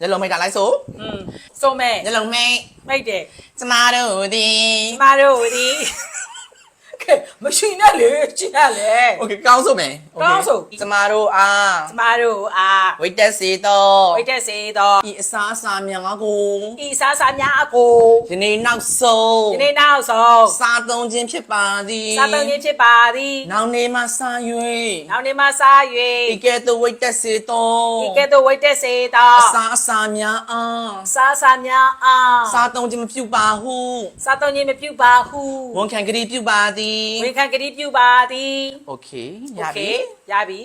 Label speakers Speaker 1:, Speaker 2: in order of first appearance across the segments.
Speaker 1: ညလုံးမိတ်တာလိုက်ဆို
Speaker 2: อืมစုံမဲ့
Speaker 1: ညလုံးမိတ်
Speaker 2: မိတ်တယ်
Speaker 1: ကျမတို့ဒီ
Speaker 2: ကျမတို့ဒီကဲ မရှိနဲ့လေရှင်းရလေ
Speaker 1: โอเคကောင်းဆိုမယ်
Speaker 2: ကောင်းဆို
Speaker 1: ကျမတို့အား
Speaker 2: ကျမတို့အာ
Speaker 1: ဝိတ်တက်စီတော့
Speaker 2: ဝိတ်တဲ့စေတော့
Speaker 1: ဤအစားအစာများကို
Speaker 2: ဤစားစားများအကို
Speaker 1: ဒီနေ့နောက်ဆုံး
Speaker 2: ဒီနေ့နောက်ဆုံး
Speaker 1: စားသုံးခြင်းဖြစ်ပါသည်
Speaker 2: စားသုံးခြင်းဖြစ်ပါသည်
Speaker 1: နောက်နေ့မှစား၍
Speaker 2: နောက်နေ့မှစား
Speaker 1: ဤ ၍ ကဲ့သို့ဝိတ်တက်စီတော့
Speaker 2: ဤကဲ့သို့ဝိတ်တဲ့စေတော့
Speaker 1: အစားအစာများအား
Speaker 2: စားစားများအား
Speaker 1: စားသုံးခြင်းမပြုပါဟု
Speaker 2: စားသုံးခြင်းမပြုပါဟု
Speaker 1: ဝန်ခံကြည်ပြုပါသည်
Speaker 2: ဝ န်ခံကတိပြုပါသည်
Speaker 1: โอเคရ
Speaker 2: โอเค
Speaker 1: ပြီ
Speaker 2: ရပြီ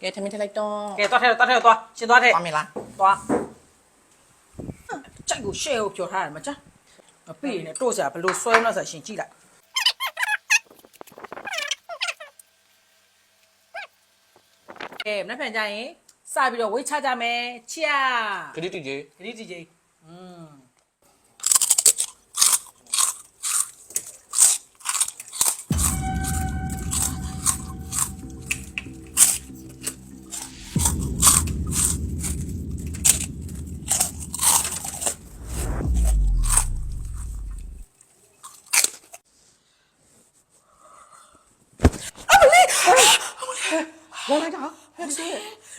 Speaker 1: ကဲထမင်းထည့်လိုက်တော့
Speaker 2: ကဲသွားထဲသွားထဲသွားရှင်သွားထဲ
Speaker 1: ပါမလား
Speaker 2: သွားကြိုက်ကိုရှဲကိုပြောထားတယ်မကြမပြေနဲ့တို့စရာဘလို့ဆွဲမလဲဆိုရှင်ကြည့်လိုက်ကဲမနေ့ပြန်ကြရင်စပြီးတော့ဝေးချကြမယ်ချာ
Speaker 1: ခရီးတူကြီး
Speaker 2: ခရီးကြီးကြီးอืม
Speaker 1: ဝလိုက်တာဟဲ့စေ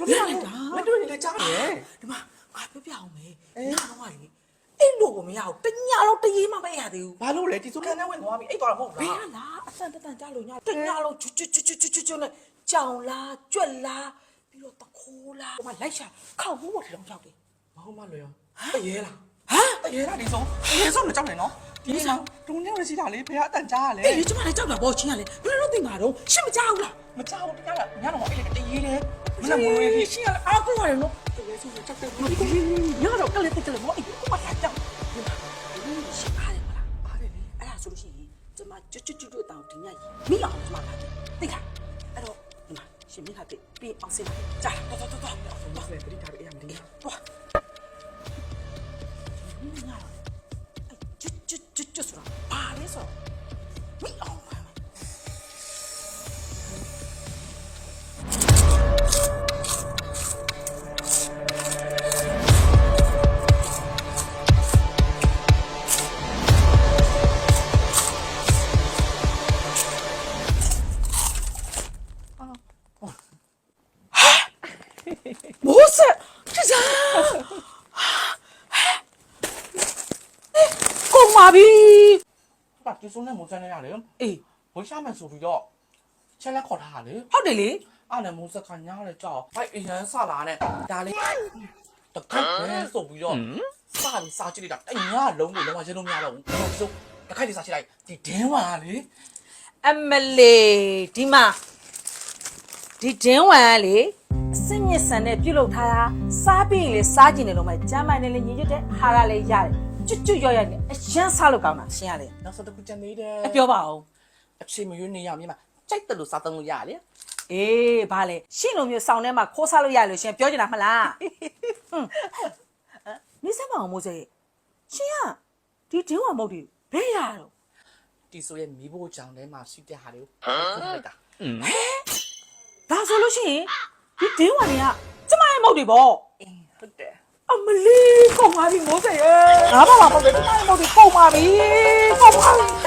Speaker 1: ဘယ်လိုက်တာမတွေ့နေလဲကြားတယ်
Speaker 2: ဒီမှာငါပြောပြအောင်မေညတော့ကလေအဲ့လိုကိုမရဘူးတညလုံးတရေးမှမရသေးဘူး
Speaker 1: ဘာလို့လဲဒီစုခန်းထဲဝင်သွားပြီအိတ်သွားတော့မဟုတ်
Speaker 2: ဘယ်
Speaker 1: လား
Speaker 2: ကလားအစံတတန်ကြလို့ညတညလုံးချွတ်ချွတ်ချွတ်ချွတ်ချွတ်ချွတ်နဲ့ကြောင်လားကြွက်လားပြီးတော့တခိုးလားဟိုမှာလိုက်ရှာခောက်ဖို့ပေါ်ထတောင်ရောက်တယ်
Speaker 1: မဟုတ်မလွယ်ရောတရေလားဟမ်တရေလားဒီဆုံးတရေဆုံးမကြောက်နဲ့နော်ဒီမှာဒုံနေရရှိတာလေဘယ်ကအတန်ကြားရလဲ
Speaker 2: အေးကျမလည်းကြောက်တာပေါ့ချင်းရလေဘယ်လိုလုပ်သိမှာတော့ရှစ်မကြောက်လား
Speaker 1: မကြောက်တရားကညတော့အဲ့လေတရေလေမနက်မိုးလေး
Speaker 2: ရှင်းရလေအားကိုရတယ်နော်တကယ်ဆိုကြောက်တယ်ညတော့ကလေးတက်တယ်မောအေးကိုမလာကြောက်ရှင်းပါတယ်မလား
Speaker 1: အားတယ်လေ
Speaker 2: အဲ့ဒါဆိုလို့ရှိရင်ကျမကျွတ်ကျွတ်ကျွတ်တောင်ဒီညကြီးမိအောင်ကျမလာတယ်သိလားအဲ့တော့ဒီမှာရှင်မိခါပြပြီးအောင်စင်ကြာတော်တော်တော်တော်
Speaker 1: မဆယ်တတိထားရရမလို့
Speaker 2: 哇！ မိုးဆက်တစားကုန်ပါပြီ
Speaker 1: ပါဒီဆုံးနဲ့မိုးစမ်းနေရတယ်
Speaker 2: အေး
Speaker 1: ဝိရှာမယ်ဆိုပြီးတော့ချက်လက်ခေါ်ထားတာလေ
Speaker 2: ဟုတ်တယ်လေ
Speaker 1: အဲ့လည်းမိုးစခါညားလေကြောက်ဘိုက်အရန်ဆလာနဲ့ဒါလေးတခက်ပဲဆိုပြီးတော့စာပြီးစာကြည့်လိုက်တာအညာလုံးကိုလုံးဝရင်းလို့မရတော့ဘူးဒီဆုံးတခက်လေးစာကြည့်လိုက်ဒီဒင်းဝါလေ
Speaker 2: အမလေးဒီမှာ ဒီဒင်းဝမ်ကလေအစညစ်ဆန်နဲ့ပြုတ်လုထားတာစားပြီးရင်လေစားကျင်တယ်လို့မှကျမ်းမိုင်နဲ့လေညီညွတ်တဲ့ဟာရလေရတယ်ကျွတ်ကျွတ်ရော့ရနဲ့အရန်စားလို့ကောင်းတာရှင်းရလေ
Speaker 1: နောက်ဆုံးတစ်ခုကြံနေတယ်
Speaker 2: အပြောပါဦး
Speaker 1: အချိန်မရွေးနေရမြင်မှာကြိုက်တယ်လို့စားသုံးလို့ရလေ
Speaker 2: အေးဘာလဲရှင့်လိုမျိုးစောင်းထဲမှာခိုးစားလို့ရလို့ရှင်ပြောချင်တာမလားဟွန်းနေစမ်းမအောင်မိုးစေးရှင်ကဒီဒင်းဝမ်မုတ်ဒီဘယ်ရတော့
Speaker 1: တီဆိုရဲ့မီးဖို့ကြောင်ထဲမှာရှိတဲ့ဟာတွေကိုခေါ်လိုက်တာ
Speaker 2: ဒါ ဆိုလို့ရှိရင်ဒီဒင်းဝမ်တွေကကျမရဲ့မုတ်တွေပေါ့
Speaker 1: အင်းဟုတ်တယ်
Speaker 2: အမလီကုန်ပါပြီမိုးစေးရဲ့ငါဘာမှမဟုတ်ဘူးကျမရဲ့မုတ်တွေကုန်ပါပြီကုန်ပါပြီ